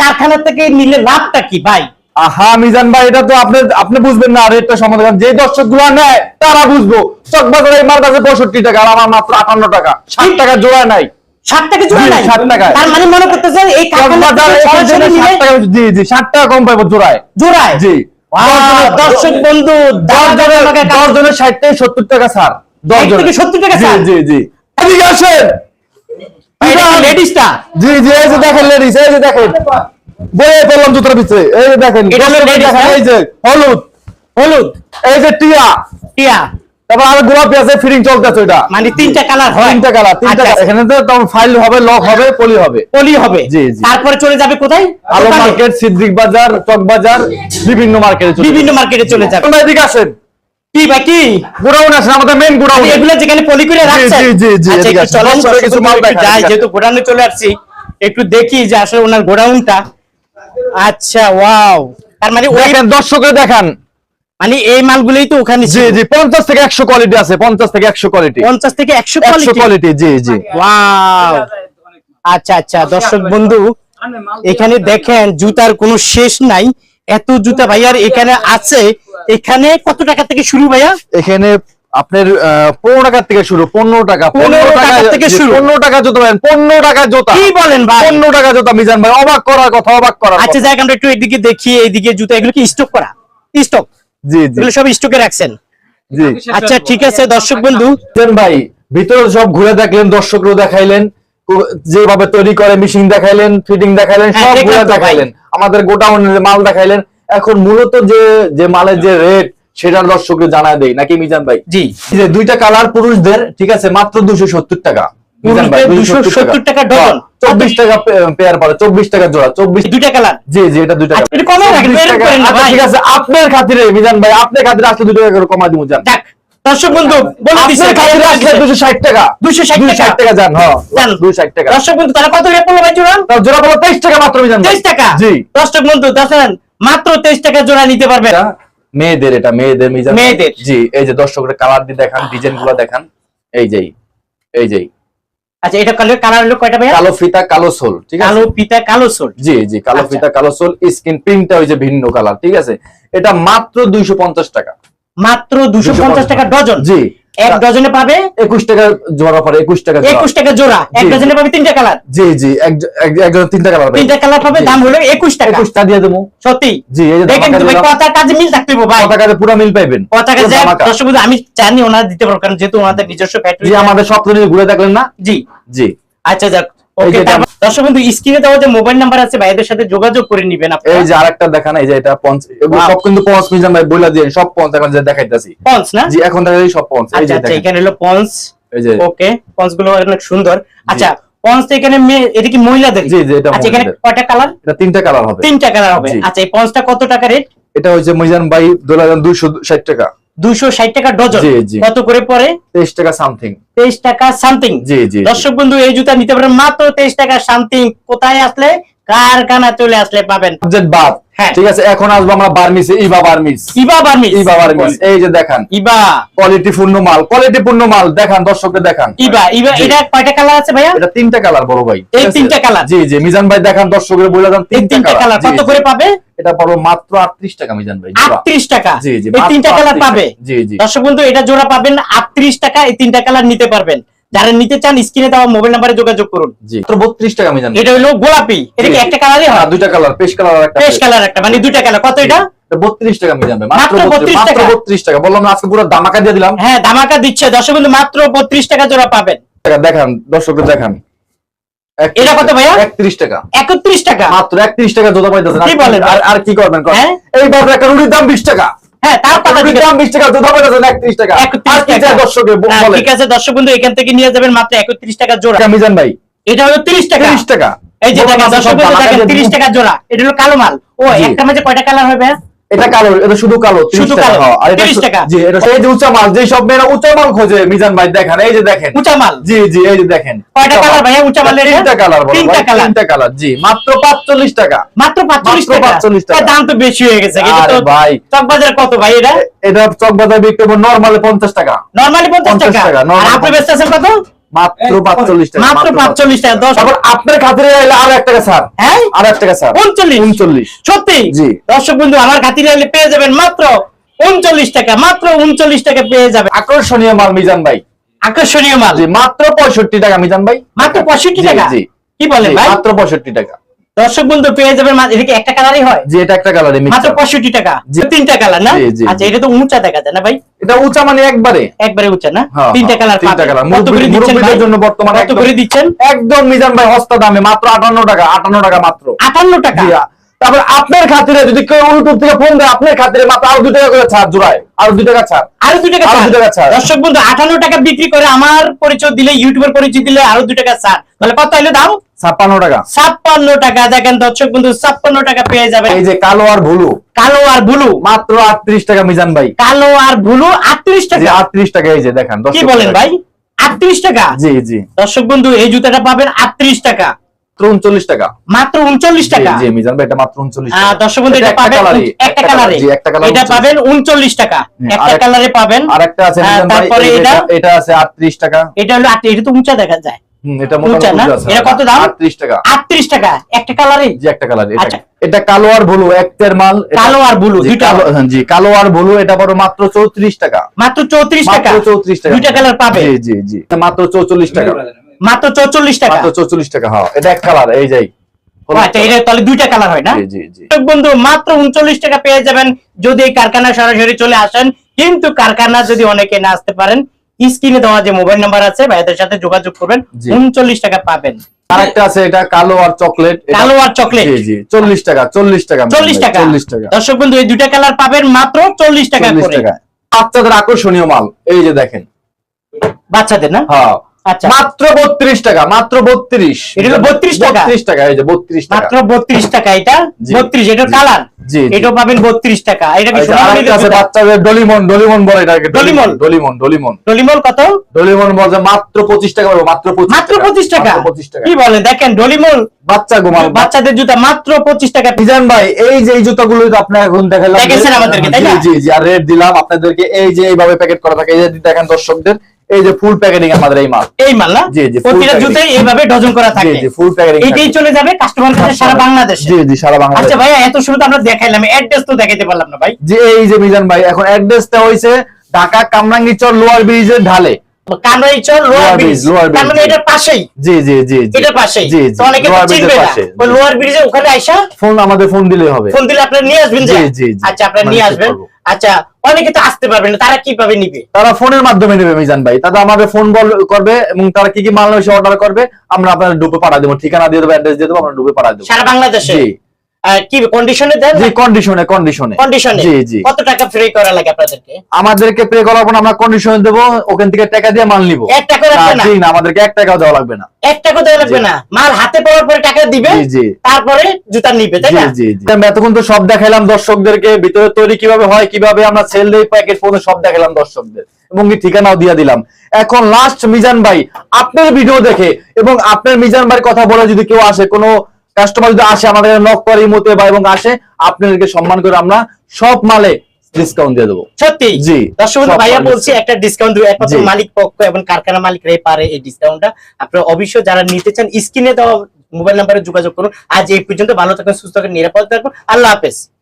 কারখানা থেকে নিলে লাভটা কি ভাই? আহা মিজান ভাই এটা তো আপনি আপনি বুঝবেন না রেটটা সম্বন্ধে যে দর্শকগুলো নেয় তারা বুঝব। চক বাজারে এই কাছে পঁয়ষট্টি টাকা আর আমার মাত্র আটান্ন টাকা। ষাট টাকা জোড়া নাই। ষাট টাকা জোড়া জি, নাই? 60 টাকায়। তার মানে মনে এই জি জি ষাট টাকা কম পাবো জোড়ায়। জোড়ায়? জি। দর্শক বন্ধু দশ জনের ষাট থেকে সত্তর টাকা ছাড় দশ জনের। 70 টাকা জি, জি জি। আসেন। লেডিসটা জি জি এই যে দেখেন লেডিস এই যে দেখেন। বয়ে পেলাম জুতোর ভিতরে এই যে দেখেন এটা হলো দর্শক ladies, দেখেন, না? এই যে হলুদ। হলুদ। এই যে টিয়া। টিয়া। তারপর আরও গোলাপি আছে ফিটিং চলতেছে ওটা মানে তিনটা কালার হয়। তিনটা কালার তিনটা আচ্ছা, এখানে তো তোমার ফাইল হবে লক হবে পলি হবে। পলি হবে। জি, জি। তারপরে চলে যাবে কোথায়? আলো মার্কেট সিদ্দিক বাজার চক বাজার বিভিন্ন মার্কেটে চলে বিভিন্ন মার্কেটে চলে যাবে। তোমরা এদিকে আসেন। কি ভাই কি? গোডাউন আসেন আমাদের গোডাউন এগুলো যেখানে পলি করে রাখছেন জি, জি, জি, আচ্ছা। চলেন কিছু মাল যেহেতু গোডাউনে চলে আসছি একটু দেখি যে আসলে ওনার গোডাউনটা আচ্ছা ওয়াও তার মানে ওই দেখেন মানে এই মালগুলোই তো ওখানে জি জি পঞ্চাশ থেকে একশো কোয়ালিটি আছে পঞ্চাশ থেকে একশো কোয়ালিটি পঞ্চাশ থেকে একশো একশো কোয়ালিটি কোয়ালিটি জি জি। ওয়াও আচ্ছা আচ্ছা দর্শক বন্ধু এখানে দেখেন জুতার কোনো শেষ নাই। এত জুতা ভাইয়ার এখানে আছে এখানে কত টাকা থেকে শুরু ভাইয়া? এখানে আপনার পনেরো টাকার থেকে শুরু পনেরো টাকা 15 টাকা থেকে শুরু। পনেরো টাকা জুতো পাবেন পনেরো টাকা জুতা। কি বলেন ভাই? পনেরো টাকা জুতা মিজান ভাই অবাক করার কথা অবাক করার আচ্ছা। যাক আমরা একটু এদিকে দেখি এইদিকে জুতা এগুলো কি স্টক করা? স্টক জি জি। এগুলো সব স্টকে রাখছেন? জি। আচ্ছা ঠিক আছে দর্শক বন্ধু। ভাই ভিতরে সব ঘুরে দেখলেন দর্শকরাও দেখাইলেন যেভাবে তৈরি করে মেশিন দেখাইলেন ফিটিং দেখাইলেন হ্যাঁ, সব ঘুরে দেখাইলেন। আমাদের গোটাউনের মাল দেখাইলেন এখন মূলত যে যে মালের যে রেট সেটার দর্শককে জানায় দেই। নাকি মিজান ভাই? জি। যে দুইটা কালার পুরুষদের ঠিক আছে মাত্র দুশো সত্তর টাকা। মিজান ভাই, পুরুষদের 270 টাকা। ডজন। চব্বিশ টাকা পেয়ার পরে চব্বিশ টাকা জোড়া চব্বিশ দুইটা কালার জি জি এটা দুইটা এটা কমায় রাখেন, 24 এরকম টাকা। করেন না ভাই। ঠিক আছে আপনার খাতিরে মিজান ভাই আপনার খাতিরে আসলে দুই টাকা করে কমাই দিব যাক দর্শক বন্ধু বলে দিছে আসলে টাকা। 260 টাকা। টাকা জান হ্যাঁ জান। দুশো ষাট টাকা। দর্শক বন্ধু তারা কত রেট পড়ল ভাই জোড়া? জোড়া পড়ল টাকা মাত্র টাকা? জি। দর্শক বন্ধু দেখেন মাত্র তেইশ টাকা জোড়া নিতে পারবে মেয়েদের এটা মেয়েদের মিজান মেয়েদের। জি এই যে দর্শকরা কালার দিয়ে দেখান ডিজাইনগুলো দেখান। এই যেই এই যেই। আচ্ছা এটা কালার কালার হলো কয়টা ভাইয়া? কালো ফিতা কালো সোল ঠিক আছে? কালো পিতা কালো সোল। জি জি কালো আচ্ছা। ফিতা কালো সোল স্কিন প্রিন্টটা হয়েছে ভিন্ন কালার ঠিক আছে? এটা মাত্র দুইশো পঞ্চাশ টাকা। মাত্র দুশো পঞ্চাশ টাকা ডজন। জি। এক ডজনে পাবে একুশ টাকা জোড়া পরে একুশ টাকা একুশ টাকা জোড়া। এক ডজনে পাবে তিনটা কালার। জি জি। এক- এক- একজন তিনটা কালার তিনটা কালার পাবে দাম হলো একুশ টাকা। একুশটা দিয়ে দেবো। সত্যি। জি দেখেন কথা কাজে মিল থাকতে ভাই। পতাকাতে পুরো মিল পাইবেন। যে ধামাকা। দর্শক বন্ধু, আমি জানি ওনারা দিতে পারব কারণ যেহেতু ওনাদের নিজস্ব ফ্যাক্টরি আমাদের সব ঘুরে দেখলেন না? জি। জি। আচ্ছা যাক। ওকে দর্শক বন্ধু স্ক্রিনে দেওয়া যে মোবাইল নাম্বার আছে ভাইদের সাথে যোগাযোগ করে নিবেন এই যে আরেকটা দেখান এই যে এটা পঞ্চ এগুলো সব কিন্তু পঞ্চ মিজান ভাই বইলা দিয়ে সব পঞ্চ এখন যে দেখাইতাছি। পন্স না? জি এখন দেখা যায় সব পঞ্চ এই আচ্ছা যে আচ্ছা দেখেন। এখানে হলো পন্স এই যে। ওকে পন্সগুলো অনেক সুন্দর। আচ্ছা তো এখানে মেয়ে এটা কি মহিলাদের? জি, জি, এটা আচ্ছা এখানে কয়টা কালার এটা তিনটা কালার হবে। তিনটা কালার হবে। আচ্ছা এই পন্সটা কত টাকা রেট এটা হচ্ছে মিজান ভাই দোলাজান দুইশো ষাট টাকা। দুইশো ষাট টাকা ডজন। কত করে পরে তেইশ টাকা সামথিং তেইশ টাকা সামথিং জি জি। জি। দর্শক বন্ধু এই জুতা নিতে পারেন মাত্র তেইশ টাকা সামথিং কোথায় আসলে? কারখানা চলে আসলে পাবেন। বাদ হ্যাঁ। ঠিক আছে এখন আসব আমরা বার্মিসে ইবা বার্মিস। ইবা বার্মিস? ইবা বার্মিস এই যে দেখান। ইবা কোয়ালিটি পূর্ণ মাল কোয়ালিটি পূর্ণ মাল দেখান দর্শকদের দেখান। ইবা ইবা এটা কয়টা কালার আছে ভাইয়া? এটা তিনটা কালার বড় ভাই এই? তিনটা colour? জি জি মিজান ভাই দেখান দর্শকদের বলে দেন তিনটা কালার কত করে পাবে? এটা পাবো মাত্র 38 টাকা মিজান ভাই জোড়া। আটত্রিশ টাকা? জি জি এই তিনটা কালার পাবে? জি জি। দর্শক বন্ধু এটা জোড়া পাবেন আটত্রিশ টাকা এই তিনটা কালার নিতে পারবেন। যারা নিতে চান স্ক্রিনে দেওয়া মোবাইল নাম্বারে যোগাযোগ করুন। জি। মাত্র 32 টাকা আমি ভাই। এটা হলো গোলাপি। এটা কি একটা কালারই হ্যাঁ? হয় দুইটা কালার পেশ কালার একটা পেশ। কালার একটা মানে দুইটা কালার কত এটা? এটা 32 টাকা মাত্র 32 32 টাকা। 32 টাকা। বললাম না আজকে পুরো দামাকা দিয়ে দিলাম। হ্যাঁ ধামাকা দিচ্ছে। দর্শক বন্ধু মাত্র বত্রিশ টাকা জোড়া পাবেন। টাকা দেখান দর্শকদের দেখান। এটা কত ভাইয়া? 31 টাকা একত্রিশ টাকা মাত্র 31 টাকা জোড়া পাইতেছেন। বলেন? আর কি করবেন? হ্যাঁ? এই বাবু একটা রুটির দাম 20 টাকা হ্যাঁ তার পাতা দাম 20 টাকা জোড়া পাইতেছেন 31 টাকা। 31 টাকা। দর্শকে হ্যাঁ, ঠিক আছে দর্শক বন্ধু এখান থেকে নিয়ে যাবেন মাত্র একত্রিশ টাকা জোড়া। মিজান ভাই। এটা হলো তিরিশ টাকা। 30 টাকা। এই যে দেখেন দর্শক বন্ধু দেখেন দিয়ে তিরিশ দিবো। টাকা জোড়া। এটা হলো কালো মাল। ও। একটা মাঝে কয়টা কালার হবে এটা কালো এটা শুধু কালো শুধু টাকা কালো, আর এটা 30 টাকা। জি এটা এই যে উঁচা মাল যে সব মেয়েরা উঁচা মাল খোঁজে মিজান ভাই দেখেন এই যে দেখেন উঁচা মাল জি জি এই যে দেখেন কয়টা কালার মাল। উঁচা মালের এটা? তিনটা কালার বলো তিনটা কালার। তিনটা কালার জি মাত্র 45 টাকা মাত্র পাঁচচল্লিশ মাত্র টাকা 45 টাকা। দাম তো বেশি হয়ে গেছে এটা আরে তো ভাই। চকবাজার কত ভাই এটা এটা বিক্রি করব নরমালে 50 টাকা নরমালি পঞ্চাশ 50 টাকা আর আপনি 50 বেচতেছেন কত মাত্র পাঁচচল্লিশ টাকা মাত্র পাঁচচল্লিশ টাকা দশ তারপর আপনার খাতিরে এলে আরও এক টাকা ছাড় হ্যাঁ আর এক টাকা ছাড় উনচল্লিশ? উনচল্লিশ। সত্যি? জি। দর্শক বন্ধু আমার খাতিরে পেয়ে যাবেন মাত্র উনচল্লিশ টাকা মাত্র উনচল্লিশ টাকা পেয়ে যাবেন। আকর্ষণীয় মাল মিজান ভাই। আকর্ষণীয় মাল? জি মাত্র পঁয়ষট্টি টাকা মিজান ভাই। মাত্র পঁয়ষট্টি জি, টাকা? জি। কি বলেন ভাই? মাত্র পঁয়ষট্টি টাকা। দর্শক বন্ধু পেয়ে যাবেন এটা কি একটা কালারই হয়? জি এটা একটা কালারে মাত্র পঁয়ষট্টি টাকা। জি। তিনটা কালার না? আচ্ছা এটা তো উঁচা দেখা যায় না ভাই? এটা উঁচা মানে একবারে। একবারে উঁচা না? হ্যাঁ, তিনটা হ্যাঁ, কালার তিনটা কালার মুরব্বীদের? জন্য বর্তমানে কত করে দিচ্ছেন? একদম মিজান ভাই হস্তা দামে মাত্র আটান্ন টাকা আটান্ন টাকা মাত্র। আটান্ন টাকা? জি, তারপর আপনার খাতিরে যদি কেউ ইউটিউব থেকে ফোন দেয় আপনার খাতিরে মাত্র আরও দুই টাকা করে ছাড় জোড়ায়। আরও দুই টাকা ছাড়। আরও দুই টাকা আরও ছাড়। দুই টাকা ছাড়। দর্শক বন্ধু আটান্ন টাকা বিক্রি করে আমার পরিচয় দিলে ইউটিউবের পরিচয় দিলে আরও দুই টাকা ছাড়। তাহলে কত হইল দাম? ছাপ্পান্ন টাকা। ছাপ্পান্ন টাকা দেখেন দর্শক বন্ধু ছাপ্পান্ন টাকা পেয়ে যাবে এই যে কালো আর ভুলু। কালো আর ব্লু মাত্র আটত্রিশ টাকা মিজান ভাই। কালো আর ব্লু আটত্রিশ টাকা। আটত্রিশ টাকা এই যে দেখেন কি বলেন ভাই? আটত্রিশ টাকা? জি জি। দর্শক বন্ধু এই জুতাটা পাবেন আটত্রিশ টাকা। উনচল্লিশ টাকা। মাত্র উনচল্লিশ টাকা? জি, মিজান ভাই এটা মাত্র উনচল্লিশ দর্শক বন্ধু এটা পাবেন একটা একটা কালারে এটা উনচল্লিশ। টাকা। একটা কালারে পাবেন। আরেকটা আছে হ্যাঁ, তারপরে এটা? এটা আছে আটত্রিশ টাকা। এটা হলো এটা তো উঁচা দেখা যায়। এটা এটা কত দাম? টাকা। একটা কালারে জি একটা কালার আচ্ছা। এটা কালো আর ভুলু একটের মাল এটা- কালো আর ব্লু হ্যাঁ, জি কালো আর ভুলু এটা বড় মাত্র চৌত্রিশ টাকা। মাত্র চৌত্রিশ টাকা? মাত্র কালার পাবে? জি জি জি। মাত্র চৌচল্লিশ টাকা। মাত্র চৌচল্লিশ টাকা? মাত্র চৌচল্লিশ টাকা হ্যাঁ এটা এক কালার এই যাই আচ্ছা এটা তাহলে দুইটা কালার হয় না? জি জি জি। বন্ধু মাত্র উনচল্লিশ টাকা পেয়ে যাবেন যদি এই কারখানা সরাসরি চলে আসেন। কিন্তু কারখানা যদি অনেকে না আসতে পারেন স্ক্রিনে দেওয়া যে মোবাইল নাম্বার আছে ভাইদের সাথে যোগাযোগ করবেন। উনচল্লিশ টাকা পাবেন। আরেকটা আছে এটা কালো আর চকলেট। এটা- কালো আর চকলেট। জি জি চল্লিশ টাকা চল্লিশ টাকা চল্লিশ টাকা। চল্লিশ টাকা। দর্শক বন্ধু এই দুইটা কালার পাবেন মাত্র চল্লিশ টাকা করে। বাচ্চাদের আকর্ষণীয় মাল এই যে দেখেন। বাচ্চাদের না? হ্যাঁ। মাত্র বত্রিশ টাকা মাত্র বত্রিশ। এটা হলো 32 টাকা? বত্রিশ টাকা এই যে বত্রিশ মাত্র বত্রিশ টাকা এটা? বত্রিশ এটা। কালার। পাবেন বত্রিশ টাকা। এটা? বাচ্চাদের ডলিমন ডলিমন বলে এটাকে ডলিমন? ডলিমন। ডলিমন ডলিমল কত? ডলিমন বলছে মাত্র পঁচিশ টাকা মাত্র পঁচিশ মাত্র পঁচিশ টাকা? পঁচিশ টাকা। কি বলে দেখেন বাচ্চা গোমাল বাচ্চাদের জুতা মাত্র পঁচিশ টাকা। মিজান ভাই এই যে এই জুতাগুলো তো আপনি এখন দেখালাম দেখেছেন আমাদেরকে, তাই জি, না? জি জি আর রেট দিলাম। আপনাদেরকে এই যে এইভাবে প্যাকেট করা থাকে এই যে দেখেন দর্শকদের এই যে ফুল প্যাকেটিং আমাদের এই মাল। এই মাল না? জি, জি, প্রতিটা। জুতাই এইভাবে ডজন করা থাকে। জি ফুল প্যাকেটিং এইটাই চলে যাবে কাস্টমার কাছে সারা বাংলাদেশে। জি জি সারা বাংলাদেশ। আচ্ছা ভাইয়া এত শুরু তো আমরা দেখাইলাম অ্যাড্রেস তো দেখাইতে পারলাম না ভাই। যে এই যে মিজান ভাই এখন অ্যাড্রেসটা হইছে ঢাকা কামরাঙ্গীচর লোয়ার ব্রিজের ঢালে। Lower bridge. lower মানে জি। পাশেই। জি জি জি জি। এটার পাশেই। জি তো অনেকে লোয়ার চিনবে না। ওই লোয়ার ব্রিজে ওখানে আইসা ফোন আমাদের ফোন দিলেই হবে। ফোন দিলে আপনারা নিয়ে আসবেন জি, জি, জি। আচ্ছা আপনারা নিয়ে আসবেন। আচ্ছা অনেকে তো আসতে পারবে না তারা কীভাবে নিবে? তারা ফোনের মাধ্যমে নেবে মিজান ভাই। তারা আমাদের ফোন বল করবে এবং তারা কি কি মাল অর্ডার করবে আমরা আপনার ডুবে পাঠা দেবো। ঠিকানা দিয়ে দেবো অ্যাড্রেস দিয়ে দেবো আমরা ডুবে পাঠা দেবো। সারা বাংলাদেশে? কি কন্ডিশনে দেন? জি কন্ডিশনে কন্ডিশনে কন্ডিশনে জি জি। কত টাকা ফ্রি করা লাগে আপনাদেরকে? আমাদেরকে পে করার পর আমরা কন্ডিশনে দেবো ওখান থেকে টাকা দিয়ে মাল নিবো। এক টাকা লাগবে না, না? জি না আমাদেরকে এক টাকাও দেওয়া লাগবে না। এক টাকা দেওয়া লাগবে না। মাল হাতে পাওয়ার পরে টাকা দিবে জি জি। তারপরে জুতা নিবে তাই না? জি জি। আমি এতক্ষণ তো সব দেখাইলাম দর্শকদেরকে ভিতরে তৈরি কীভাবে হয় কীভাবে আমরা সেল দেই প্যাকেট পর্যন্ত সব দেখালাম দর্শকদের। এবং ঠিকানাও দিয়ে দিলাম। এখন লাস্ট মিজান ভাই আপনার ভিডিও দেখে এবং আপনার মিজান ভাইয়ের কথা বলে যদি কেউ আসে কোনো কাস্টমার যদি আসে আমাদের নক করে ইমোতে বা এবং আসে আপনাদেরকে সম্মান করে আমরা সব মালে ডিসকাউন্ট দিয়ে দেবো। সত্যি? জি। দর্শক ভাইয়া বলছি একটা ডিসকাউন্ট দেবো একমাত্র মালিক পক্ষ এবং কারখানা মালিকরাই পারে এই ডিসকাউন্টটা আপনারা অবশ্যই যারা নিতে চান স্ক্রিনে দেওয়া মোবাইল নাম্বারে যোগাযোগ করুন। আজ এই পর্যন্ত ভালো থাকুন সুস্থ থাকুন নিরাপদ থাকুন। আল্লাহ হাফেজ।